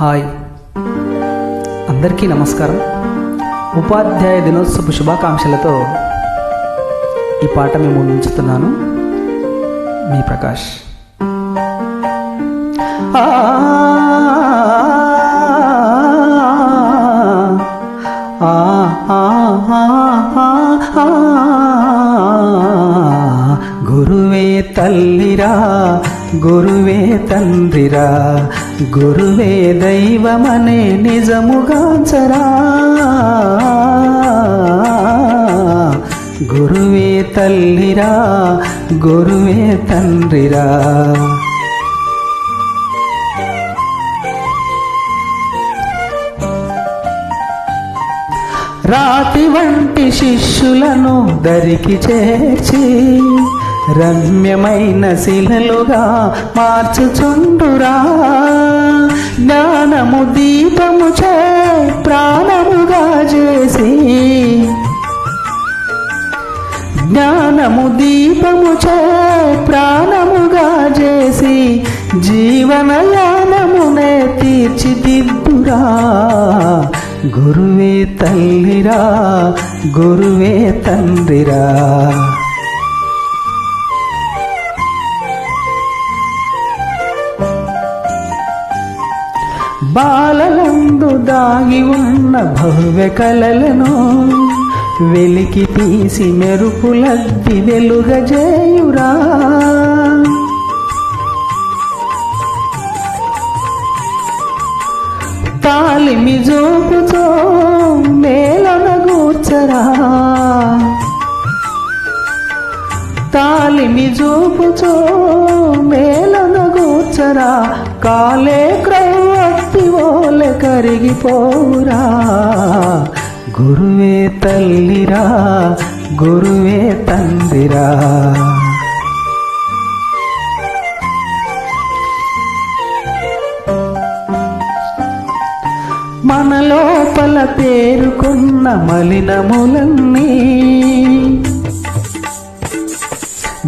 Hi అందరికీ నమస్కారం ఉపాధ్యాయ దినోత్సవ శుభాకాంక్షలతో ఈ పాట మేము ఉంచుతున్నాను మీ ప్రకాష్ ఆ, ఆ, ఆ, ఆ, తల్లిరా గురువే తండ్రిరా గురువే దైవమనే నిజముగాంచరా గురువే తల్లిరా గురువే తండ్రిరా. రాతి వంటి శిష్యులను దరికి చేర్చి రమ్యమైన శిలలుగా మార్చుచుండురా. జ్ఞానము దీపము చే ప్రాణముగా చేసి జ్ఞానము దీపము చే ప్రాణముగా చేసి జీవనయానమునే తీర్చిదిద్దురా. గురువే తల్లిరా గురువే తండ్రిరా. బాలలందు దాగి ఉన్న భవ్య కలలను వెలికి తీసి మెరుపులద్ది వెలుగజేయురా. తాలిమి జోపుతో మేలనగూచరా తాలిమి జోపుతో మేలనగూచరా కాలే క్రయ కరిగిపోరా గురువే తల్లిరా గురువే తందిరా మన లోపల పేరుకున్న మలినములన్నీ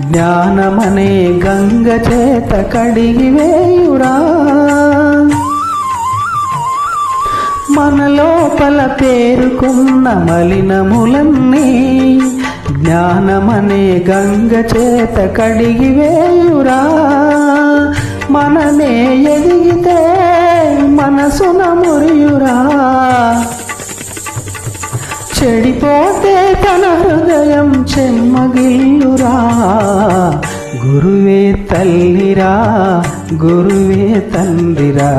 జ్ఞానమనే గంగ చేత కడిగి పేరుకున్న మలినములన్నీ జ్ఞానమనే గంగ చేత కడిగి వేయురా మననే ఎదిగితే మనసున మురియురా. చెడిపోతే తన హృదయం చెమ్మగిల్లురా. గురువే తల్లిరా గురువే తండ్రిరా.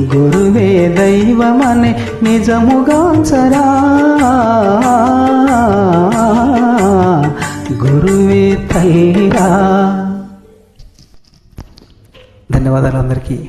గురువే దైవమని నిజముగాంచరా గురువే తల్లిరా. ధన్యవాదాలు అందరికీ.